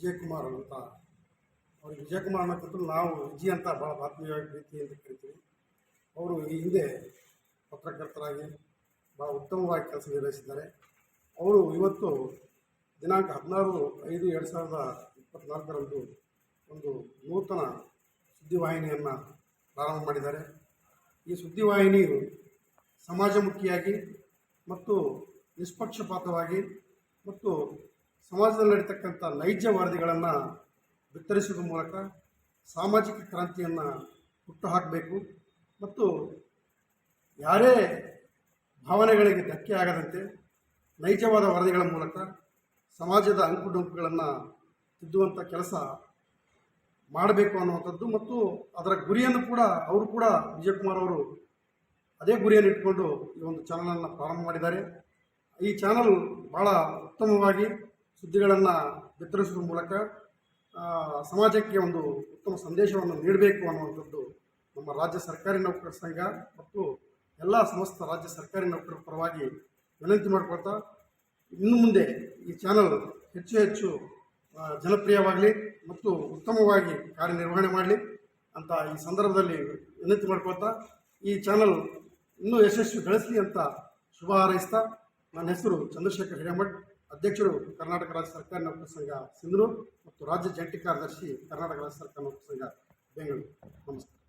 ವಿಜಯಕುಮಾರ್ ಅಂತ. ಅವ್ರಿಗೆ ವಿಜಯಕುಮಾರ್ ಅನ್ನೋಕ್ಕಿಂತ ನಾವು ವಿಜಿ ಅಂತ ಭಾಳ ಆತ್ಮೀಯವಾಗಿ ಪ್ರೀತಿಯಿಂದ ಕರಿತೀವಿ. ಅವರು ಈ ಹಿಂದೆ ಪತ್ರಕರ್ತರಾಗಿ ಭಾಳ ಉತ್ತಮವಾಗಿ ಕೆಲಸ ನಿರ್ವಹಿಸಿದ್ದಾರೆ. ಅವರು ಇವತ್ತು ದಿನಾಂಕ ಹದಿನಾರು ಐದು ಎರಡು ಸಾವಿರದ ಇಪ್ಪತ್ತ್ನಾಲ್ಕರಂದು ಒಂದು ನೂತನ ಸುದ್ದಿವಾಹಿನಿಯನ್ನು ಪ್ರಾರಂಭ ಮಾಡಿದ್ದಾರೆ. ಈ ಸುದ್ದಿವಾಹಿನಿಯು ಸಮಾಜಮುಖಿಯಾಗಿ ಮತ್ತು ನಿಷ್ಪಕ್ಷಪಾತವಾಗಿ ಮತ್ತು ಸಮಾಜದಲ್ಲಿ ನಡೀತಕ್ಕಂಥ ನೈಜ ವರದಿಗಳನ್ನು ಬಿತ್ತರಿಸುವುದರ ಮೂಲಕ ಸಾಮಾಜಿಕ ಕ್ರಾಂತಿಯನ್ನು ಹುಟ್ಟುಹಾಕಬೇಕು ಮತ್ತು ಯಾರೇ ಭಾವನೆಗಳಿಗೆ ಧಕ್ಕೆ ಆಗದಂತೆ ನೈಜವಾದ ವರದಿಗಳ ಮೂಲಕ ಸಮಾಜದ ಅಂಕುಡೊಂಕುಗಳನ್ನು ತಿದ್ದುವಂಥ ಕೆಲಸ ಮಾಡಬೇಕು ಅನ್ನುವಂಥದ್ದು ಮತ್ತು ಅದರ ಗುರಿಯನ್ನು ಕೂಡ ಅವರು ಕೂಡ ವಿಜಯಕುಮಾರ್ ಅವರು ಅದೇ ಗುರಿಯನ್ನು ಇಟ್ಕೊಂಡು ಈ ಒಂದು ಚಾನಲನ್ನು ಪ್ರಾರಂಭ ಮಾಡಿದ್ದಾರೆ. ಈ ಚಾನಲ್ ಭಾಳ ಉತ್ತಮವಾಗಿ ಸುದ್ದಿಗಳನ್ನು ಬಿತ್ತರಿಸುವ ಮೂಲಕ ಸಮಾಜಕ್ಕೆ ಒಂದು ಉತ್ತಮ ಸಂದೇಶವನ್ನು ನೀಡಬೇಕು ಅನ್ನುವಂಥದ್ದು ನಮ್ಮ ರಾಜ್ಯ ಸರ್ಕಾರಿ ನೌಕರರ ಸಂಘ ಮತ್ತು ಎಲ್ಲ ಸಮಸ್ತ ರಾಜ್ಯ ಸರ್ಕಾರಿ ನೌಕರರ ಪರವಾಗಿ ವಿನಂತಿ ಮಾಡಿಕೊಳ್ತಾ ಇನ್ನು ಮುಂದೆ ಈ ಚಾನಲ್ ಹೆಚ್ಚು ಹೆಚ್ಚು ಜನಪ್ರಿಯವಾಗಲಿ ಮತ್ತು ಉತ್ತಮವಾಗಿ ಕಾರ್ಯನಿರ್ವಹಣೆ ಮಾಡಲಿ ಅಂತ ಈ ಸಂದರ್ಭದಲ್ಲಿ ವಿನಂತಿ ಮಾಡ್ಕೊಳ್ತಾ ಈ ಚಾನಲ್ ಇನ್ನೂ ಯಶಸ್ವಿ ಗಳಿಸಲಿ ಅಂತ ಶುಭ ಹಾರೈಸ್ತಾ, ನನ್ನ ಹೆಸರು ಚಂದ್ರಶೇಖರ್ ಹಿರೇಮಠ್. ಅಧ್ಯಕ್ಷರು ಕರ್ನಾಟಕ ರಾಜ್ಯ ಸರ್ಕಾರಿ ನೌಕರ ಸಂಘ ಸಿಂಧನೂರು ಮತ್ತು ರಾಜ್ಯ ಜಂಟಿ ಕಾರ್ಯದರ್ಶಿ ಕರ್ನಾಟಕ ರಾಜ್ಯ ಸರ್ಕಾರಿ ನೌಕರ ಸಂಘ ಬೆಂಗಳೂರು. ನಮಸ್ಕಾರ.